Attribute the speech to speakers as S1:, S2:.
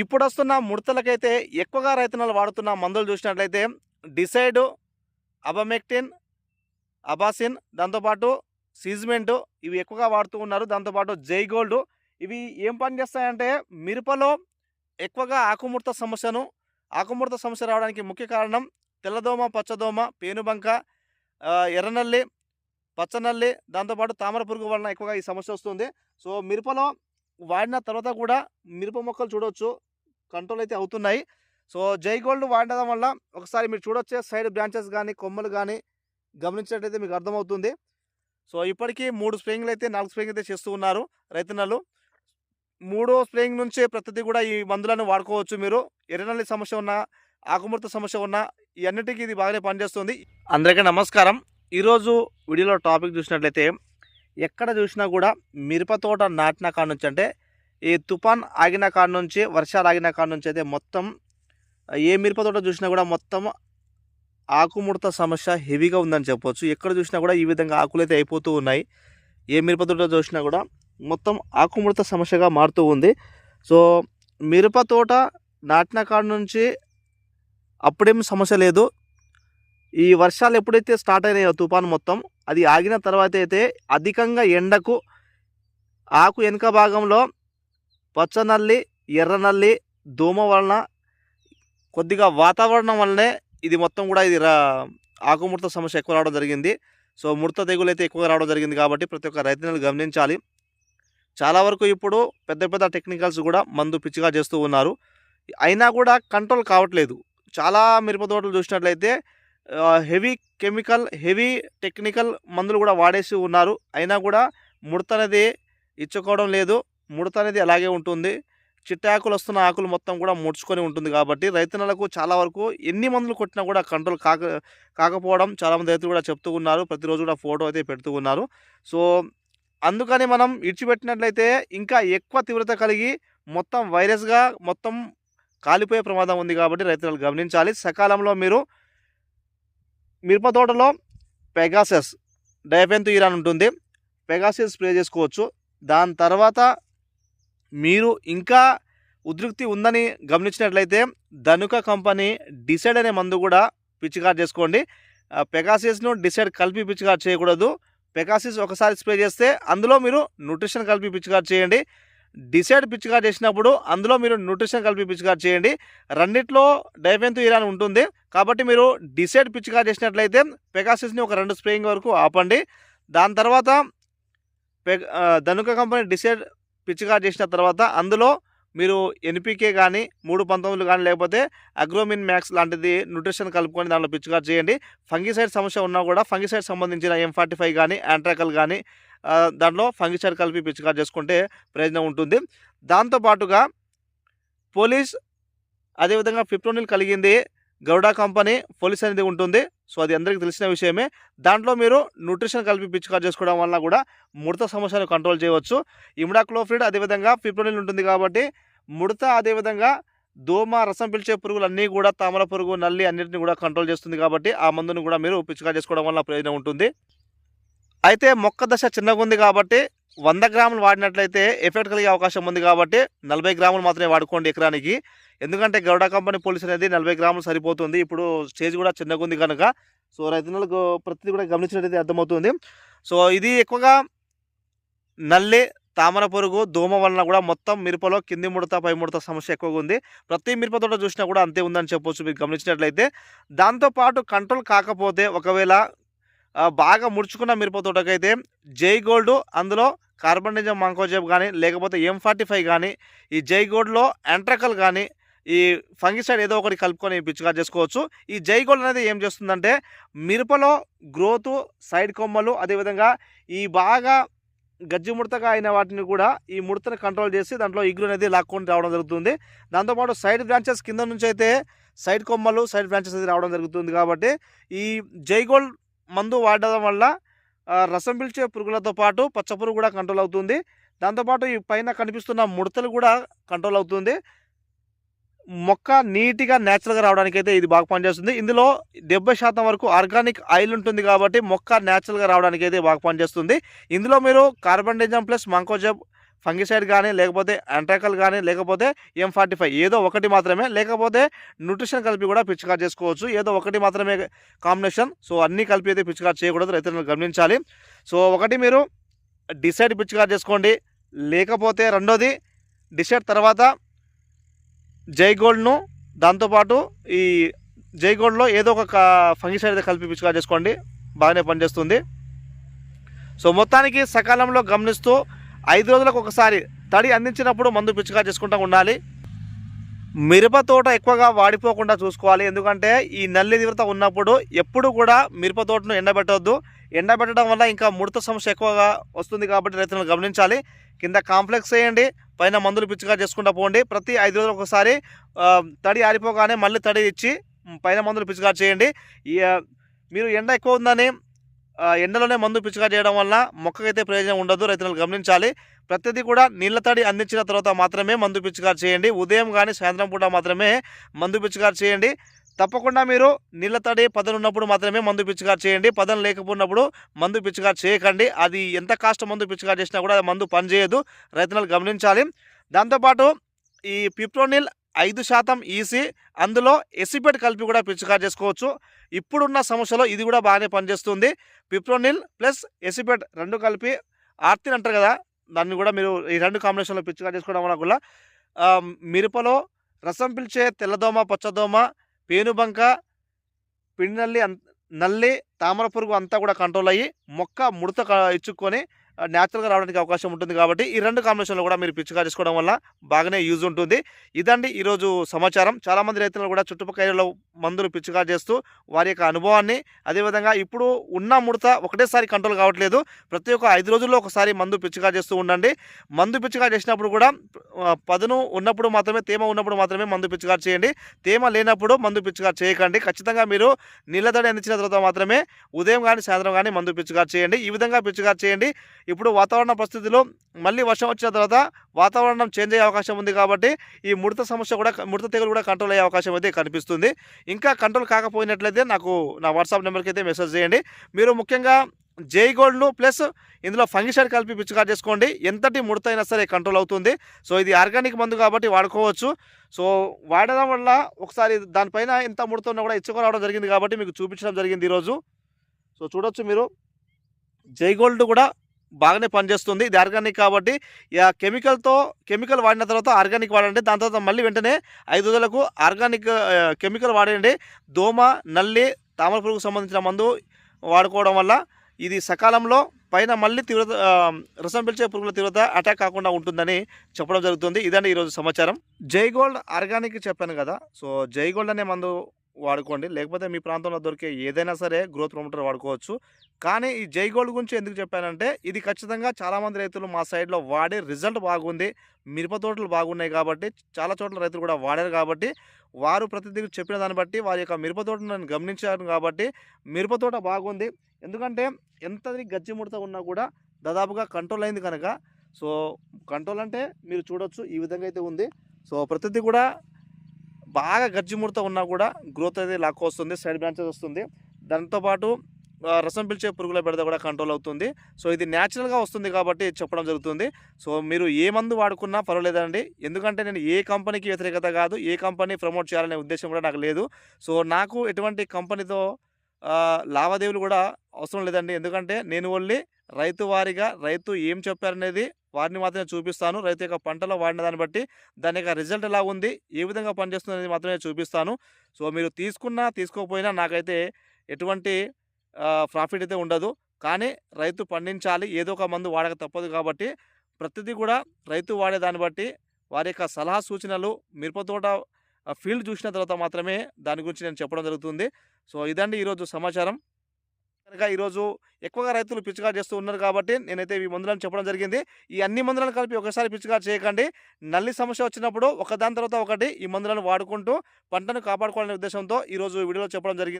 S1: ఇప్పుడు వస్తున్న ముడతలకైతే ఎక్కువగా రైతన్నలు వాడుతున్న మందులు చూసినట్లయితే డిసైడ్ అబమెక్టిన్ అబాసిన్ దాంతోపాటు సీజ్మెంటు ఇవి ఎక్కువగా వాడుతూ ఉన్నారు. దాంతోపాటు జై గోల్డ్ ఇవి ఏం పని చేస్తాయంటే మిరపలో ఎక్కువగా ఆకుముడత సమస్యను ఆకుముడత సమస్య రావడానికి ముఖ్య కారణం తెల్లదోమ పచ్చదోమ పేనుబంక ఎర్రనల్లి పచ్చనల్లి దాంతోపాటు తామర పురుగు వలన ఎక్కువగా ఈ సమస్య వస్తుంది. సో మిరపలో వాడిన తర్వాత కూడా మిరప మొక్కలు చూడవచ్చు కంట్రోల్ అయితే అవుతున్నాయి. సో జై గోల్డ్ వాడడం వల్ల ఒకసారి మీరు చూడొచ్చే సైడ్ బ్రాంచెస్ కానీ కొమ్మలు కానీ గమనించినట్లయితే మీకు అర్థమవుతుంది. సో ఇప్పటికీ మూడు స్ప్రేయింగ్లు అయితే నాలుగు స్ప్రేయింగ్ అయితే చేస్తూ ఉన్నారు రైతన్నలు. మూడో స్ప్రేయింగ్ నుంచి ప్రతిదీ కూడా ఈ మందులను వాడుకోవచ్చు మీరు. ఎర్రనల్లి సమస్య ఉన్న ఆకుముడత సమస్య ఉన్న ఈ అన్నిటికీ ఇది బాగానే పనిచేస్తుంది. అందరికీ నమస్కారం. ఈరోజు వీడియోలో టాపిక్ చూసినట్లయితే ఎక్కడ చూసినా కూడా మిరప తోట నాటిన కాడ నుంచి అంటే ఈ తుఫాన్ ఆగిన కాడ నుంచి వర్షాలు ఆగిన కాడ నుంచి అయితే మొత్తం ఏ మిరప తోట చూసినా కూడా మొత్తం ఆకుముడత సమస్య హెవీగా ఉందని చెప్పొచ్చు. ఎక్కడ చూసినా కూడా ఈ విధంగా ఆకులు అయితే అయిపోతూ ఉన్నాయి. ఏ మిరప తోట చూసినా కూడా మొత్తం ఆకుముడత సమస్యగా మారుతూ ఉంది. సో మిరప తోట నాటిన కాడ నుంచి అప్పుడేం సమస్య లేదు. ఈ వర్షాలు ఎప్పుడైతే స్టార్ట్ అయినాయో తుఫాన్ మొత్తం అది ఆగిన తర్వాత అయితే అధికంగా ఎండకు ఆకు వెనుక భాగంలో పచ్చనల్లి ఎర్రనల్లి దోమ వలన కొద్దిగా వాతావరణం వల్లనే ఇది మొత్తం కూడా ఇది రా ఆకుముడత సమస్య ఎక్కువ రావడం జరిగింది. సో ముడత తెగులు అయితే ఎక్కువ రావడం జరిగింది కాబట్టి ప్రతి ఒక్క రైతులను గమనించాలి. చాలా వరకు ఇప్పుడు పెద్ద పెద్ద టెక్నికల్స్ కూడా మందు పిచ్చిగా చేస్తూ ఉన్నారు. అయినా కూడా కంట్రోల్ కావట్లేదు. చాలా మిరప తోటలు చూసినట్లయితే హెవీ కెమికల్ హెవీ టెక్నికల్ మందులు కూడా వాడేసి ఉన్నారు. అయినా కూడా ముడత అనేది ఇచ్చుకోవడం లేదు. ముడత అనేది అలాగే ఉంటుంది. చిట్టాకులు వస్తున్న ఆకులు మొత్తం కూడా ముడుచుకొని ఉంటుంది కాబట్టి రైతన్నలకు చాలా వరకు ఎన్ని మందులు కొట్టినా కూడా కంట్రోల్ కాక కాకపోవడం చాలామంది రైతులు కూడా చెప్తూ ఉన్నారు. ప్రతిరోజు కూడా ఫోటో అయితే పెడుతూ ఉన్నారు. సో అందుకని మనం ఇడిచిపెట్టినట్లయితే ఇంకా ఎక్కువ తీవ్రత కలిగి మొత్తం వైరస్గా మొత్తం కాలిపోయే ప్రమాదం ఉంది కాబట్టి రైతులు గమనించాలి. సకాలంలో మీరు మిరప తోటలో పెగాసెస్ డైపెంతు ఇరాన్ ఉంటుంది. పెగాసెస్ స్ప్రే చేసుకోవచ్చు. దాని తర్వాత మీరు ఇంకా ఉద్రిక్తి ఉందని గమనించినట్లయితే ధనుక కంపెనీ డిసైడ్ అనే మందు కూడా పిచ్చికాట్ చేసుకోండి. పెగాసిస్ను డిసైడ్ కలిపి పిచ్చికాట్ చేయకూడదు. పెగాసిస్ ఒకసారి స్ప్రే చేస్తే అందులో మీరు న్యూట్రిషన్ కలిపి పిచ్చికాట్ చేయండి. డిసైడ్ పిచ్చికాట్ చేసినప్పుడు అందులో మీరు న్యూట్రిషన్ కలిపి పిచ్చికాట్ చేయండి. రెండిట్లో డైపెంతు ఇరాన్ ఉంటుంది. కాబట్టి మీరు డిసైడ్ పిచ్చికాట్ చేసినట్లయితే పెగాసిస్ని ఒక రెండు స్ప్రేయింగ్ వరకు ఆపండి. దాని తర్వాత పె ధనుక కంపెనీ డిసైడ్ పిచ్చికాట్ చేసిన తర్వాత అందులో మీరు ఎన్పికే కానీ మూడు పంతొమ్మిది కానీ లేకపోతే అగ్రోమిన్ మ్యాక్స్ లాంటిది న్యూట్రిషన్ కలుపుకొని దాంట్లో పిచ్చికాట్ చేయండి. ఫంగిసైడ్ సమస్య ఉన్నా కూడా ఫంగిసైడ్ సంబంధించిన ఎం ఫార్టీ ఫైవ్ కానీ యాంట్రాకల్ కానీ దాంట్లో ఫంగిసైడ్ కలిపి పిచ్చికాట్ చేసుకుంటే ప్రయోజనం ఉంటుంది. దాంతోపాటుగా పోలీస్ అదేవిధంగా ఫిప్రోనిల్ కలిగింది. గౌడ కంపెనీ పోలీస్ అనేది ఉంటుంది. సో అది అందరికీ తెలిసిన విషయమే. దాంట్లో మీరు న్యూట్రిషన్ కలిపి పిచ్చికాట్ చేసుకోవడం వల్ల కూడా ముడత సమస్యను కంట్రోల్ చేయవచ్చు. ఇమిడాక్లోఫ్రిడ్ అదేవిధంగా ఫిప్రోనిల్ ఉంటుంది కాబట్టి ముడత అదేవిధంగా దోమ రసం పిలిచే పురుగులు అన్నీ కూడా తామర పురుగు నల్లి అన్నింటిని కూడా కంట్రోల్ చేస్తుంది కాబట్టి ఆ మందును కూడా మీరు పిచ్చిగా చేసుకోవడం వల్ల ప్రయోజనం ఉంటుంది. అయితే మొక్క దశ చిన్నగా ఉంది కాబట్టి వంద గ్రాములు వాడినట్లయితే ఎఫెక్ట్ కలిగే అవకాశం ఉంది కాబట్టి నలభై గ్రాములు మాత్రమే వాడుకోండి ఎకరానికి. ఎందుకంటే గౌడ కంపెనీ పోలీస్ అనేది నలభై గ్రాములు సరిపోతుంది. ఇప్పుడు స్టేజ్ కూడా చిన్నగా ఉంది కనుక. సో రైతులకు ప్రతిదీ కూడా గమనించినట్లయితే అర్థమవుతుంది. సో ఇది ఎక్కువగా నల్లి తామర పురుగు దోమ వలన కూడా మొత్తం మిరపలో కింది ముడత పై ముడత సమస్య ఎక్కువగా ఉంది. ప్రతి మిరప తోట చూసినా కూడా అంతే ఉందని చెప్పొచ్చు. మీరు గమనించినట్లయితే దాంతోపాటు కంట్రోల్ కాకపోతే ఒకవేళ బాగా ముడుచుకున్న మిరప తోటకైతే జై గోల్డ్ అందులో కార్బనిజం మంకోజేబ్ కానీ లేకపోతే ఎం ఫార్టీ ఫైవ్ కానీ ఈ జై గోల్డ్లో ఎంట్రకల్ కానీ ఈ ఫంగిసైడ్ ఏదో ఒకటి కలుపుకొని పిచ్చుగా చేసుకోవచ్చు. ఈ జై గోల్డ్ అనేది ఏం చేస్తుందంటే మిరపలో గ్రోత్ సైడ్ కొమ్మలు అదేవిధంగా ఈ బాగా గజ్జి ముడతగా అయిన వాటిని కూడా ఈ ముడతను కంట్రోల్ చేసి దాంట్లో ఇగురు అనేది లాక్కొని రావడం జరుగుతుంది. దాంతోపాటు సైడ్ బ్రాంచెస్ కింద నుంచి అయితే సైడ్ కొమ్మలు సైడ్ బ్రాంచెస్ అనేది రావడం జరుగుతుంది కాబట్టి ఈ జైగోల్డ్ మందు వాడడం వల్ల రసం పీల్చే పురుగులతో పాటు పచ్చ పురుగు కూడా కంట్రోల్ అవుతుంది. దాంతోపాటు ఈ పైన కనిపిస్తున్న ముడతలు కూడా కంట్రోల్ అవుతుంది. మొక్క నీట్గా న్యాచురల్గా రావడానికి అయితే ఇది బాగా పనిచేస్తుంది. ఇందులో డెబ్బై శాతం వరకు ఆర్గానిక్ ఆయిల్ ఉంటుంది కాబట్టి మొక్క న్యాచురల్గా రావడానికి అయితే బాగా పనిచేస్తుంది. ఇందులో మీరు carbendazim plus mancozeb fungicide కానీ లేకపోతే అంట్రాకల్ కానీ లేకపోతే ఎం ఫార్టీ ఫైవ్ ఏదో ఒకటి మాత్రమే లేకపోతే న్యూట్రిషన్ కలిపి కూడా పిచ్చికార్ చేసుకోవచ్చు. ఏదో ఒకటి మాత్రమే కాంబినేషన్. సో అన్నీ కలిపి అయితే పిచ్చికార్ చేయకూడదు రైతులను గమనించాలి. సో ఒకటి మీరు డిసైడ్ పిచ్చికార్ చేసుకోండి. లేకపోతే రెండోది డిసైడ్ తర్వాత జై గోల్డ్ను దాంతోపాటు ఈ జై గోల్డ్లో ఏదో ఒక ఫంగిసైడ్ అయితే కలిపి పిచ్చికార్ చేసుకోండి. బాగానే పనిచేస్తుంది. సో మొత్తానికి సకాలంలో గమనిస్తూ ఐదు రోజులకు ఒకసారి తడి అందించినప్పుడు మందు పిచ్చుగా చేసుకుంటూ ఉండాలి. మిరప తోట ఎక్కువగా వాడిపోకుండా చూసుకోవాలి. ఎందుకంటే ఈ నల్లి తీవ్రత ఉన్నప్పుడు ఎప్పుడు కూడా మిరప తోటను ఎండబెట్టవద్దు ఎండబెట్టడం వల్ల ఇంకా ముడత సమస్య ఎక్కువగా వస్తుంది కాబట్టి రైతులను గమనించాలి. కింద కాంప్లెక్స్ వేయండి. పైన మందులు పిచ్చిగా చేసుకుంటూ పోండి. ప్రతి ఐదు రోజులకు ఒకసారి తడి ఆరిపోగానే మళ్ళీ తడి ఇచ్చి పైన మందులు పిచ్చిగా చేయండి. మీరు ఎండ ఎక్కువ ఉందని ఎండలోనే మందు పిచ్చిగా చేయడం వల్ల మొక్కకైతే ప్రయోజనం ఉండదు రైతులను గమనించాలి. ప్రతిదీ కూడా నీళ్ళ తడి అందించిన తర్వాత మాత్రమే మందు పిచ్చిగారు చేయండి. ఉదయం కానీ సాయంత్రం పూట మాత్రమే మందు పిచ్చిగారు చేయండి. తప్పకుండా మీరు నీళ్ళ తడి పదను ఉన్నప్పుడు మాత్రమే మందు పిచ్చిగారు చేయండి. పదం లేకపోయినప్పుడు మందు పిచ్చిగారు చేయకండి. అది ఎంత కాస్ట్ మందు పిచ్చిగారు చేసినా కూడా అది మందు పనిచేయదు. రైతులను గమనించాలి. దాంతోపాటు ఈ పిప్రోనిల్ ఐదు శాతం ఈసి అందులో ఎసిపెట్ కలిపి కూడా పిచికారు చేసుకోవచ్చు. ఇప్పుడున్న సమస్యలో ఇది కూడా బాగానే పనిచేస్తుంది. పిప్రోనిల్ ప్లస్ ఎసిపెట్ రెండు కలిపి ఆర్తిన్ అంటారు కదా దాన్ని కూడా మీరు ఈ రెండు కాంబినేషన్లో పిచికారు చేసుకోవడం వల్ల కూడా మిరపలో రసం పిలిచే తెల్లదోమ పచ్చదోమ పేనుబంక పిండి నల్లి నల్లి తామర పురుగు అంతా కూడా కంట్రోల్ అయ్యి మొక్క ముడత ఇచ్చుకొని న్యాచురల్గా రావడానికి అవకాశం ఉంటుంది కాబట్టి ఈ రెండు కాంబినేషన్లో కూడా మీరు పిచ్చిగా చేసుకోవడం వల్ల బాగానే యూజ్ ఉంటుంది. ఇదండి ఈరోజు సమాచారం. చాలామంది రైతులు కూడా చుట్టుపక్కల ఏరియాలో మందులు పిచ్చిగా చేస్తూ వారి యొక్క అనుభవాన్ని అదేవిధంగా ఇప్పుడు ఉన్న ముడత ఒకటేసారి కంట్రోల్ కావట్లేదు. ప్రతి ఒక్క ఐదు రోజుల్లో ఒకసారి మందు పిచ్చిగా చేస్తూ ఉండండి. మందు పిచ్చిగా చేసినప్పుడు కూడా పదును ఉన్నప్పుడు మాత్రమే తేమ ఉన్నప్పుడు మాత్రమే మందు పిచ్చిగా చేయండి. తేమ లేనప్పుడు మందు పిచ్చిగా చేయకండి. ఖచ్చితంగా మీరు నీళ్ళదడి అందించిన తర్వాత మాత్రమే ఉదయం కానీ సాయంత్రం కానీ మందు పిచ్చిగా చేయండి. ఈ విధంగా పిచ్చిగా చేయండి. ఇప్పుడు వాతావరణ పరిస్థితిలో మళ్ళీ వర్షం వచ్చిన తర్వాత వాతావరణం చేంజ్ అయ్యే అవకాశం ఉంది కాబట్టి ఈ ముడత సమస్య కూడా ముడత తెగులు కూడా కంట్రోల్ అయ్యే అవకాశం అయితే కనిపిస్తుంది. ఇంకా కంట్రోల్ కాకపోయినట్లయితే నాకు నా వాట్సాప్ నెంబర్కి అయితే మెసేజ్ చేయండి. మీరు ముఖ్యంగా జై గోల్డ్ను ప్లస్ ఇందులో ఫంగిసైడ్ కలిపి పిచ్చిగా చేసుకోండి. ఎంతటి ముడత అయినా సరే కంట్రోల్ అవుతుంది. సో ఇది ఆర్గానిక్ మందు కాబట్టి వాడుకోవచ్చు. సో వాడడం వల్ల ఒకసారి దానిపైన ఎంత ముడత ఉన్నా కూడా ఇచ్చుకొని రావడం జరిగింది కాబట్టి మీకు చూపించడం జరిగింది ఈరోజు. సో చూడొచ్చు మీరు. జై గోల్డ్ కూడా బాగానే పనిచేస్తుంది. ఇది ఆర్గానిక్ కాబట్టి ఆ కెమికల్తో కెమికల్ వాడిన తర్వాత ఆర్గానిక్ వాడండి. దాని తర్వాత మళ్ళీ వెంటనే ఐదు రోజులకు ఆర్గానిక్ కెమికల్ వాడండి దోమ నల్లి తామర పురుగుకు సంబంధించిన మందు వాడుకోవడం వల్ల ఇది సకాలంలో పైన మళ్ళీ తీవ్రత రసం పిలిచే పురుగుల తీవ్రత అటాక్ కాకుండా ఉంటుందని చెప్పడం జరుగుతుంది. ఇదండి ఈరోజు సమాచారం. జై గోల్డ్ ఆర్గానిక్ చెప్పాను కదా. సో జై గోల్డ్ అనే మందు వాడుకోండి. లేకపోతే మీ ప్రాంతంలో దొరికే ఏదైనా సరే గ్రోత్ ప్రమోటర్ వాడుకోవచ్చు. కానీ ఈ జై గోల్డ్ గురించి ఎందుకు చెప్పానంటే ఇది ఖచ్చితంగా చాలామంది రైతులు మా సైడ్లో వాడే రిజల్ట్ బాగుంది. మిరప తోటలు బాగున్నాయి కాబట్టి చాలా చోట్ల రైతులు కూడా వాడారు కాబట్టి వారు ప్రతిదీ చెప్పిన దాన్ని బట్టి వారి యొక్క మిరప తోటను నేను గమనించాను కాబట్టి మిరప తోట బాగుంది. ఎందుకంటే ఎంత గజ్జి ముడత ఉన్నా కూడా దాదాపుగా కంట్రోల్ అయింది కనుక. సో కంట్రోల్ అంటే మీరు చూడొచ్చు ఈ విధంగా అయితే ఉంది. సో ప్రతిదీ కూడా బాగా గజ్జి ముడత ఉన్నా కూడా గ్రోత్ అయితే లాక్కొస్తుంది సైడ్ బ్రాంచెస్ వస్తుంది. దాంతోపాటు రసం పిలిచే పురుగుల బెడద కూడా కంట్రోల్ అవుతుంది. సో ఇది న్యాచురల్గా వస్తుంది కాబట్టి చెప్పడం జరుగుతుంది. సో మీరు ఏ మందు వాడుకున్నా పర్వాలేదండి. ఎందుకంటే నేను ఏ కంపెనీకి వ్యతిరేకత కాదు ఏ కంపెనీ ప్రమోట్ చేయాలనే ఉద్దేశం కూడా నాకు లేదు. సో నాకు ఎటువంటి కంపెనీతో లావాదేవీలు కూడా అవసరం లేదండి. ఎందుకంటే నేను ఓన్లీ రైతు వారిగా రైతు ఏం చెప్పారనేది వారిని మాత్రమే చూపిస్తాను. రైతు యొక్క పంటలో వాడిన దాన్ని బట్టి దాని యొక్క రిజల్ట్ ఎలా ఉంది ఏ విధంగా పనిచేస్తుంది అనేది మాత్రమే చూపిస్తాను. సో మీరు తీసుకున్నా తీసుకోకపోయినా నాకైతే ఎటువంటి ప్రాఫిట్ అయితే ఉండదు. కానీ రైతు పండించాలి ఏదో ఒక మందు వాడక తప్పదు కాబట్టి ప్రతిదీ కూడా రైతు వాడే దాన్ని బట్టి వారి యొక్క సలహా సూచనలు మిరపతోట ఫీల్డ్ చూసిన తర్వాత మాత్రమే దాని గురించి నేను చెప్పడం జరుగుతుంది. సో ఇదండి ఈరోజు సమాచారం. కనుక ఈరోజు ఎక్కువగా రైతులు పిచికారు చేస్తూ ఉన్నారు కాబట్టి నేనైతే ఈ మందులను చెప్పడం జరిగింది. ఈ అన్ని మందులను కలిపి ఒకసారి పిచికారు చేయకండి. నల్లి సమస్య వచ్చినప్పుడు ఒకదాని తర్వాత ఒకటి ఈ మందులను వాడుకుంటూ పంటను కాపాడుకోవాలనే ఉద్దేశంతో ఈరోజు వీడియోలో చెప్పడం జరిగింది